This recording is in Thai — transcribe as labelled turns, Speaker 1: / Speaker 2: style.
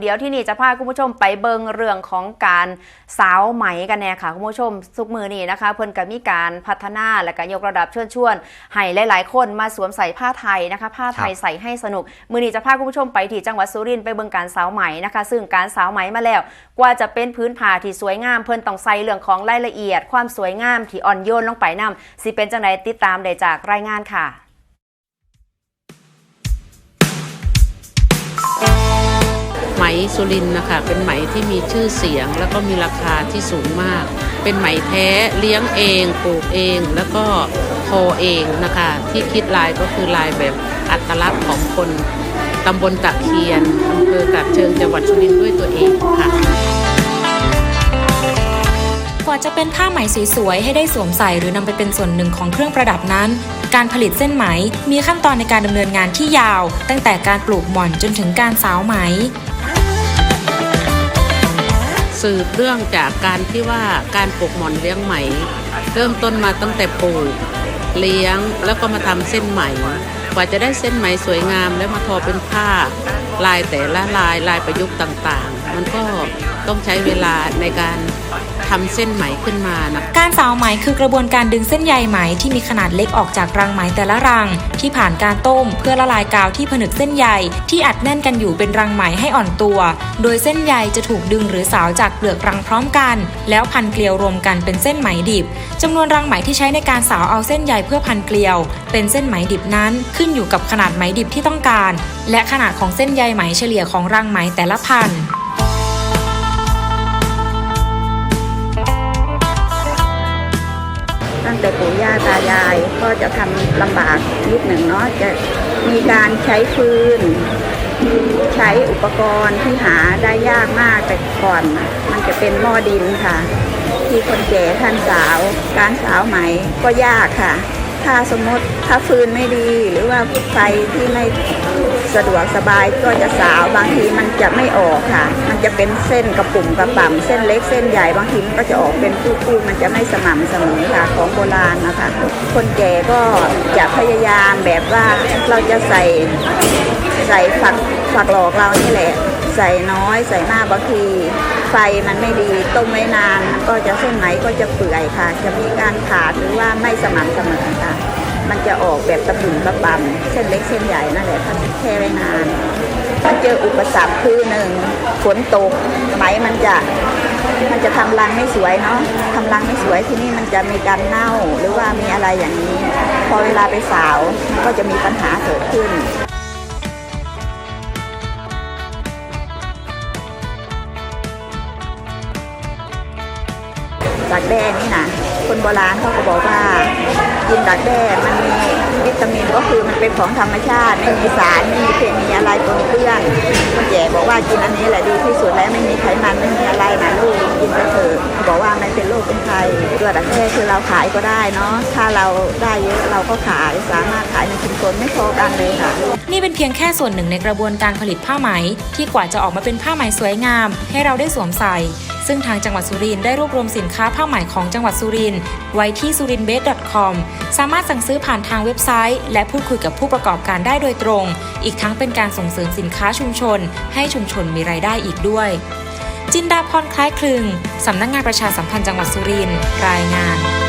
Speaker 1: เดี๋ยวที่นี่จะพาคุณผู้ชมไปเบิงเรื่องของการสาวไหมกันแน่ค่ะคุณผู้ชมสุกมือนี่นะคะ เพิ่นก็มีการพัฒนาและก็ยกระดับเชิญชวนให้หลาย ๆ คนมาสวมใส่ผ้าไทยนะคะ ผ้าไทยใส่ให้สนุก มือนี้จะพาคุณผู้ชมไปที่จังหวัดสุรินทร์ไปเบิงการสาวไหมนะคะ ซึ่งการสาวไหมมาแล้ว กว่าจะเป็นพื้นผ้าที่สวยงาม เพิ่นต้องใส่เรื่องของรายละเอียด ความสวยงามที่อ่อนโยนลงไปนํสิเป็นจังไดติดตามได้จากรายงานค่ะ
Speaker 2: สุรินนะคะ เป็นไหมที่มีชื่อเสียง แล้วก็มีราคาที่สูงมาก เป็นไหมแท้เลี้ยงเองปลูกเอง แล้วก็ทอเองนะคะ ที่คิดลายก็คือลายแบบอัตลักษณ์ของคนตำบลตะเคียนอำเภอกาบเชิงจังหวัดสุรินทร์ด้วยตัวเองค่ะ
Speaker 3: กว่าจะเป็นผ้าไหมสวยๆให้ได้สวมใส่หรือนำไปเป็นส่วนหนึ่งของเครื่องประดับนั้น การผลิตเส้นไหมมีขั้นตอนในการดำเนินงานที่ยาว ตั้งแต่การปลูกหม่อนจนถึงการสาวไหม
Speaker 2: สืบเรื่องจากการที่ว่าการปลูกหมอนเลี้ยงไหม เริ่มต้นมาตั้งแต่ปลูกเลี้ยงแล้วก็มาทำเส้นไหม กว่าจะได้เส้นไหมสวยงามแล้วมาทอเป็นผ้า ลายแต่ละลายลายประยุกต์ต่าง มันก็ต้องใช้เวลาในการทำเส้นไหมขึ้นมานะ
Speaker 3: การสาวไหมคือกระบวนการดึงเส้นใยไหมที่มีขนาดเล็กออกจากรังไหมแต่ละรัง ที่ผ่านการต้มเพื่อละลายกาวที่ผนึกเส้นใยที่อัดแน่นกันอยู่เป็นรังไหมให้อ่อนตัว โดยเส้นใยจะถูกดึงหรือสาวจากเปลือกรังพร้อมกัน แล้วพันเกลียวรวมกันเป็นเส้นไหมดิบจำนวนรังไหมที่ใช้ในการสาวเอาเส้นใยเพื่อพันเกลียว เป็นเส้นไหมดิบนั้นขึ้นอยู่กับขนาดไหมดิบที่ต้องการ และขนาดของเส้นใยไหมเฉลี่ยของรังไหมแต่ละพัน
Speaker 4: ตั้งแต่ปู่ย่าตายายก็จะทำลำบากนิดหนึ่งเนาะจะมีการใช้ฟืนใช้อุปกรณ์ที่หาได้ยากมากแต่ก่อนมันจะเป็นหม้อดินค่ะ ที่คนแก่ท่านสาว การสาวไหมก็ยากค่ะ ถ้าสมมติถ้าฟืนไม่ดีหรือว่าไฟที่ไม่ สะดวกสบายก็จะสาวบางทีมันจะไม่ออกค่ะ มันจะเป็นเส้นกระปุ่มกระป่ำเส้นเล็กเส้นใหญ่บางทีมันก็จะออกเป็นคู่ๆมันจะไม่สม่ำเสมอค่ะของโบราณนะคะ คนแก่ก็จะพยายามแบบว่าเราจะใส่ใส่ฝักฝักหลอกเรานี่แหละ ใส่น้อยใส่มากบางทีไฟมันไม่ดีต้มไม่นานมันก็จะเส้นไหมก็จะเปื่อยค่ะ จะมีการขาดหรือว่าไม่สม่ำเสมอค่ะ มันจะออกแบบตะปุ่มตะปำเส้นเล็กเส้นใหญ่นั่นแหละถ้าแช่ไว้นาน มันเจออุปสรรคคือหนึ่งฝนตกไหมมันจะมันจะทำรังไม่สวยเนาะทำรังไม่สวยที่นี่มันจะมีการเน่าหรือว่ามีอะไรอย่างนี้ พอเวลาไปสาวก็จะมีปัญหาเกิดขึ้นดักแด้นี่นะคนโบราณเขาก็บอกว่า กินดักแด้มันมีวิตามินก็คือมันเป็นของธรรมชาติไม่มีสารไม่มีเคมีอะไรปนเปื้อนคุณแย่บอกว่ากินอันนี้แหละดีที่สุดแล้วไม่มีไขมันไม่มีอะไรนะลูกกินไปเถอะบอกว่าไม่เป็นโรคเป็นภัยตัวดักแด้คือเราขายก็ได้เนาะถ้าเราได้เยอะเราก็ขายสามารถ ขายในชุมชนไม่พอกันเลยค่ะ
Speaker 3: นี่เป็นเพียงแค่ส่วนหนึ่งในกระบวนการผลิตผ้าไหม ที่กว่าจะออกมาเป็นผ้าไหมสวยงาม ให้เราได้สวมใส่ ซึ่งทางจังหวัดสุรินทร์ได้รวบรวมสินค้าผ้าไหมของจังหวัดสุรินทร์ไว้ที่ s u r i n b a s e c o m สามารถสั่งซื้อผ่านทางเว็บไซต์ และพูดคุยกับผู้ประกอบการได้โดยตรง อีกทั้งเป็นการส่งเสริมสินค้าชุมชน ให้ชุมชนมีรายได้อีกด้วย จินดาพรคล้ายคลึง สำนักงานประชาสัมพันธ์จังหวัดสุรินทร์รายงาน